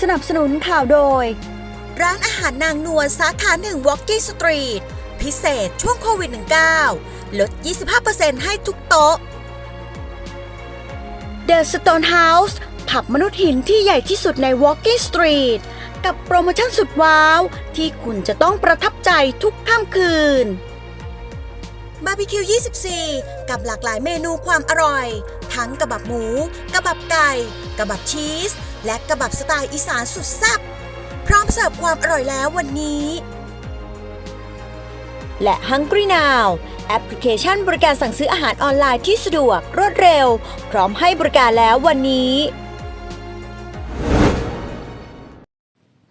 สนับสนุนข่าวโดย ร้านอาหารนางนวลสาขาหนึ่ง Walking Street พิเศษช่วงโควิด -19 ลด 25%ให้ทุกโต๊ะ The Stone House ผับมนุษย์หินที่ใหญ่ที่สุดใน Walking Street กับโปรโมชั่นสุดว้าว ที่คุณจะต้องประทับใจทุกค่ำคืนบาร์บีคิว 24 กับหลากหลายเมนูความอร่อย ทั้งกระบับหมู กระบับไก่ กระบับชีส และกระบับสไตล์อีสานสุดแซ่บพร้อมเสิร์ฟความอร่อยแล้ววันนี้ และ Hungry Now แอปพลิเคชันบริการสั่งซื้ออาหารออนไลน์ที่สะดวก รวดเร็ว พร้อมให้บริการแล้ววันนี้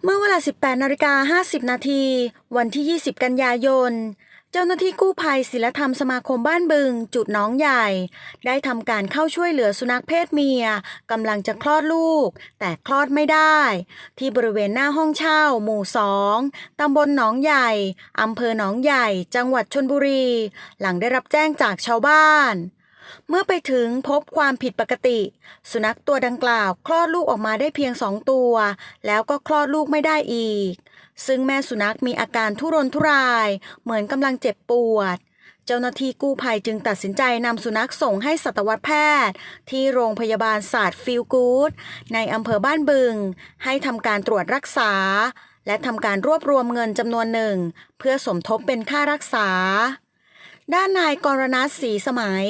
เมื่อเวลา 18นาฬิกา50 นาที วันที่ 20 กันยายน เจ้าหน้าที่กู้ภัยศิลธรรมสมาคมบ้านบึง จุดหน้องใหญ่ ได้ทำการเข้าช่วยเหลือสุนัขเพศเมียกำลังจะคลอดลูก แต่คลอดไม่ได้ ที่บริเวณหน้าห้องเช่า หมู่สองตำบลหนองใหญ่อำเภอหนองใหญ่ จังหวัดชนบุรี หลังได้รับแจ้งจากชาวบ้านเมื่อไปถึงพบความผิดปกติ สุนัขตัวดังกล่าว คลอดลูกออกมาได้เพียงสองตัว แล้วก็คลอดลูกไม่ได้อีก ซึ่งแม่สุนัขมีอาการทุรนทุราย เหมือนกำลังเจ็บปวด เจ้าหน้าที่กู้ภัยจึงตัดสินใจนำสุนัขส่งให้สัตวแพทย์ ที่โรงพยาบาลศาสตร์ฟิลกูดในอำเภอบ้านบึง ให้ทำการตรวจรักษา และทำการรวบรวมเงินจำนวนหนึ่ง เพื่อสมทบเป็นค่ารักษา ด้านนายกรณัฐศรีสมัย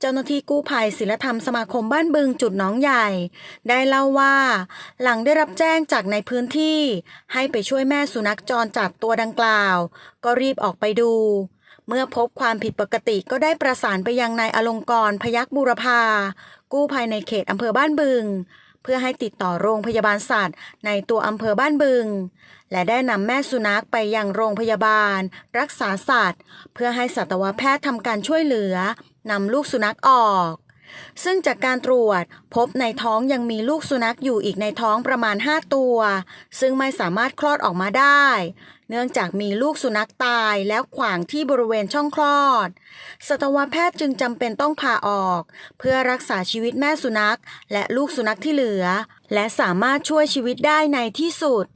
เจ้าหน้าที่กู้ภัยศิลธรรมสมาคมบ้านบึงจุดหนองใหญ่ ได้เล่าว่า หลังได้รับแจ้งจากในพื้นที่ ให้ไปช่วยแม่สุนัขจรจัดตัวดังกล่าว ก็รีบออกไปดู เมื่อพบความผิดปกติก็ได้ประสานไปยังนายอลงกรพยักบูรพากู้ภัยในเขตอำเภอบ้านบึง เพื่อให้ติดต่อโรงพยาบาลสัตว์ ในตัวอำเภอบ้านบึง และได้นำแม่สุนัขไปยังโรงพยาบาล รักษาสัตว์ เพื่อให้สัตวแพทย์ทำการช่วยเหลือนำลูกสุนัขออก ซึ่งจากการตรวจพบในท้องยังมีลูกสุนัขอยู่อีกในท้องประมาณ 5 ตัว ซึ่งไม่สามารถคลอดออกมาได้ เนื่องจากมีลูกสุนัขตายแล้วขวางที่บริเวณช่องคลอด สัตวแพทย์จึงจำเป็นต้องผ่าออก เพื่อรักษาชีวิตแม่สุนัข และลูกสุนัขที่เหลือ และสามารถช่วยชีวิตได้ในที่สุด